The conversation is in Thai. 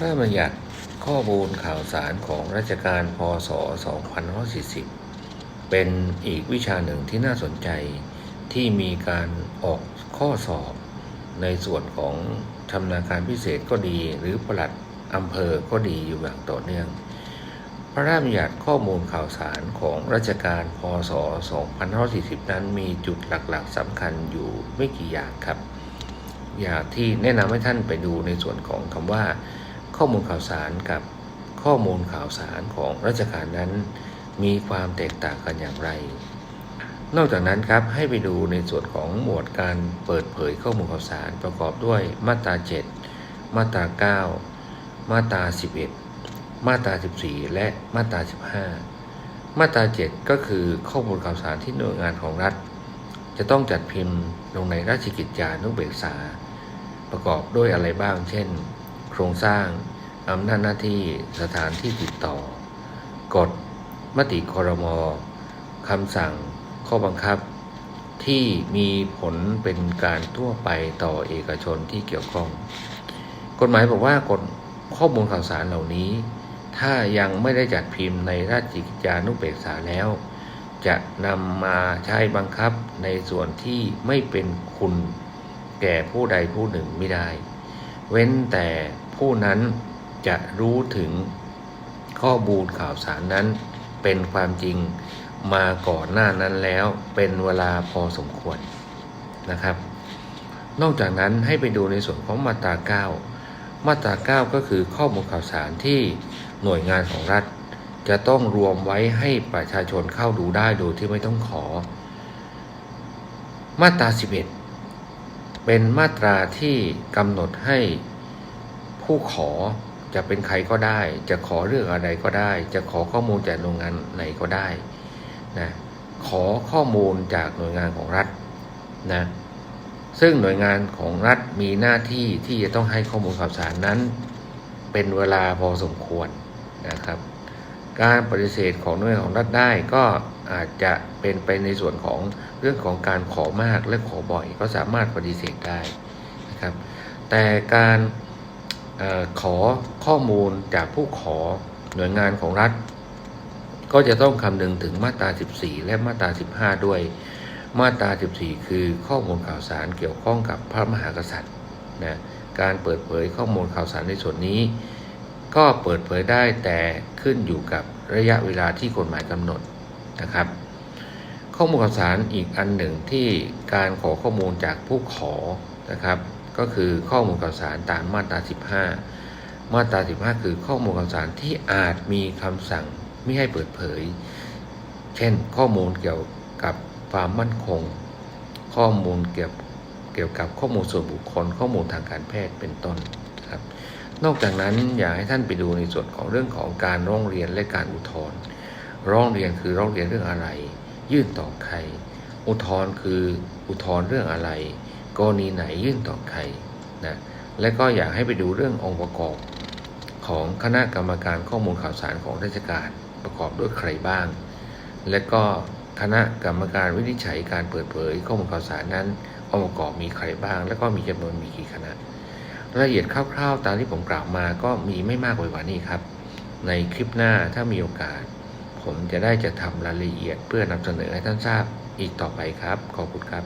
พระราชบัญญัติข้อมูลข่าวสารของราชการพศ 2540 เป็นอีกวิชาหนึ่งที่น่าสนใจที่มีการออกข้อสอบในส่วนของชำนาญการพิเศษก็ดี หรือปลัดอำเภอก็ดีอยู่อย่างต่อเนื่อง พระราชบัญญัติข้อมูลข่าวสารของราชการพศ 2540 นั้นมีจุดหลักๆสำคัญอยู่ไม่กี่อย่างครับ อย่ากที่แนะนำให้ท่านไปดูในส่วนของคำว่า ข้อมูลข่าวสารกับข้อมูลข่าวสารของราชการนั้น มีความแตกต่างกันอย่างไร นอกจากนั้นครับให้ไปดูในส่วนของหมวดการเปิดเผยข้อมูลข่าวสารประกอบด้วยมาตรา 7 มาตรา 9 มาตรา 11 มาตรา 14 และมาตรา 15 มาตรา 7 ก็คือข้อมูลข่าวสารที่หน่วยงานของรัฐ จะต้องจัดพิมพ์ลงในราชกิจจานุเบกษา ประกอบด้วยอะไรบ้าง เช่น ครงสร้างอำนาจหน้าที่สถานที่ติดต่อ กฎมติคอรมอคำสั่งข้อบังคับ ที่มีผลเป็นการทั่วไปต่อเอกชนที่เกี่ยวข้อง กฎหมายบอกว่ากฎข้อมูลข่าวสารเหล่านี้ ถ้ายังไม่ได้จัดพิมพ์ในราชกิจจานุเบกษาแล้ว จะนำมาใช้บังคับในส่วนที่ไม่เป็นคุณแก่ผู้ใดผู้หนึ่งไม่ได้ เว้นแต่ ผู้นั้นจะรู้ถึงข้อมูลข่าวสารนั้นเป็นความจริงมาก่อนหน้านั้นแล้วเป็นเวลาพอสมควรนะครับ นอกจากนั้นให้ไปดูในส่วนของมาตรา 9 มาตรา 9 ก็คือข้อมูลข่าวสารที่หน่วยงานของรัฐ จะต้องรวมไว้ให้ประชาชนเข้าดูได้โดยที่ไม่ต้องขอ มาตรา 11 เป็นมาตราที่กำหนดให้ ผู้ขอจะเป็นใครก็ได้ จะขอเรื่องอะไรก็ได้ จะขอข้อมูลจากหน่วยงานไหนก็ได้นะขอข้อมูลจากหน่วยงานของรัฐนะซึ่งหน่วยงานของรัฐมีหน้าที่ที่จะต้องให้ข้อมูลข่าวสารนั้น เป็นเวลาพอสมควรนะครับ การปฏิเสธของหน่วยงานของรัฐได้ก็อาจจะเป็นไปในส่วนของเรื่องของการขอมากและขอบ่อย ก็สามารถปฏิเสธได้นะครับ แต่การ ขอข้อมูลจากผู้ขอหน่วยงานของรัฐ ก็จะต้องคำนึงถึงมาตรา 14 และมาตรา 15 ด้วย มาตรา 14 คือข้อมูลข่าวสารเกี่ยวข้องกับพระมหากษัตริย์นะการเปิดเผยข้อมูลข่าวสารในส่วนนี้ ก็เปิดเผยได้แต่ขึ้นอยู่กับระยะเวลาที่กฎหมายกำหนดนะครับ ข้อมูลข่าวสารอีกอันหนึ่งที่การขอข้อมูลจากผู้ขอนะครับ ก็คือข้อมูลข่าวสารตามมาตรา 15 มาตรา 15 คือข้อมูลข่าวสารที่อาจมีคำสั่งไม่ให้เปิดเผย เช่น ข้อมูลเกี่ยวกับความมั่นคง ข้อมูลเกี่ยวเกี่ยวกับข้อมูลส่วนบุคคล ข้อมูลทางการแพทย์เป็นต้นครับ นอกจากนั้นอยากให้ท่านไปดูในส่วนของเรื่องของการร้องเรียนและการอุทธรณ์ร้องเรียนคือร้องเรียนเรื่องอะไร ยื่นต่อใคร อุทธรณ์คืออุทธรณ์เรื่องอะไร กรณีไหนยื่นต่อใครนะและก็อยากให้ไปดูเรื่ององค์ประกอบของคณะกรรมการข้อมูลข่าวสารของราชการประกอบด้วยใครบ้าง และก็คณะกรรมการวินิจฉัยการเปิดเผย ข้อมูลข่าวสารนั้นองค์ประกอบมีใครบ้าง และก็มีจำนวนมีกี่คณะรายละเอียดคร่าวๆ ตามที่ผมกล่าวมาก็มีไม่มากไปกว่านี้ครับ ในคลิปหน้าถ้ามีโอกาส ผมจะได้จะทำรายละเอียดเพื่อนำเสนอให้ท่านทราบอีกต่อไปครับ ขอบคุณครับ